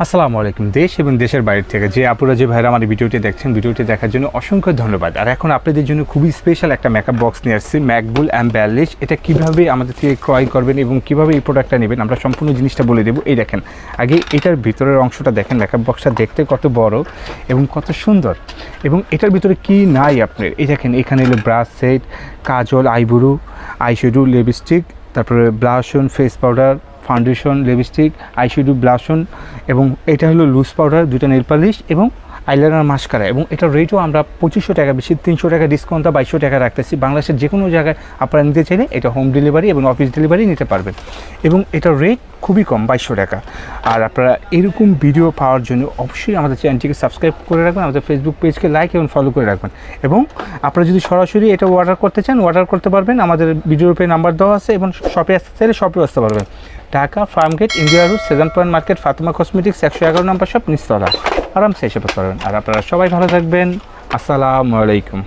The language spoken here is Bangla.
আসসালামু আলাইকুম। দেশ এবং দেশের বাইরে থেকে যে আপুরা, যে ভাইরা আমার ভিডিওটি দেখছেন, ভিডিওটি দেখার জন্য অসংখ্য ধন্যবাদ। আর এখন আপনাদের জন্য খুবই স্পেশাল একটা মেকআপ বক্স নিয়ে আসছি ম্যাকবুল অ্যাম ব্যালিশ এটা কীভাবে আমাদের থেকে ক্রয় করবেন এবং কীভাবে এই প্রোডাক্টটা নেবেন, আমরা সম্পূর্ণ জিনিসটা বলে দেবো। এই দেখেন, আগে এটার ভিতরের অংশটা দেখেন মেকআপ বক্সটা দেখতে কত বড় এবং কত সুন্দর। এবং এটার ভিতরে কি নাই আপনার? এই দেখেন, এখানে এলো brush set kajal eyebrow eyeshadow lipstick তারপরে blush on face powder foundation lipstick eyeshadow blush on এবং এটা হলো লুজ পাউডার দুটা নেল পালিশ এবং আইলাইনার মাস্কারা এবং এটার রেটও আমরা পঁচিশশো টাকা বেশি, তিনশো টাকা ডিসকাউন্টটা বাইশশো টাকা রাখতেছি। বাংলাদেশের যে কোনো জায়গায় আপনারা নিতে চাইলে এটা হোম ডেলিভারি এবং অফিস ডেলিভারি নিতে পারবেন। এবং এটার রেট খুবই কম, বাইশশো টাকা। আর আপনারা এরকম ভিডিও পাওয়ার জন্য অবশ্যই আমাদের চ্যানেলটিকে সাবস্ক্রাইব করে রাখবেন, আমাদের ফেসবুক পেজকে লাইক এবং ফলো করে রাখবেন। এবং আপনারা যদি সরাসরি এটা অর্ডার করতে চান অর্ডার করতে পারবেন। আমাদের ভিডিওর পে নাম্বার দেওয়া আছে এবং শপে আসতে চাইলে শপে আসতে পারবেন। Dhaka Farmgate India road seven point market Fatema cosmetics একশো এগারো নম্বর শপ নিস্তলা আরামসে এসে পারবেন আর আপনারা সবাই ভালো থাকবেন। আসসালামু আলাইকুম।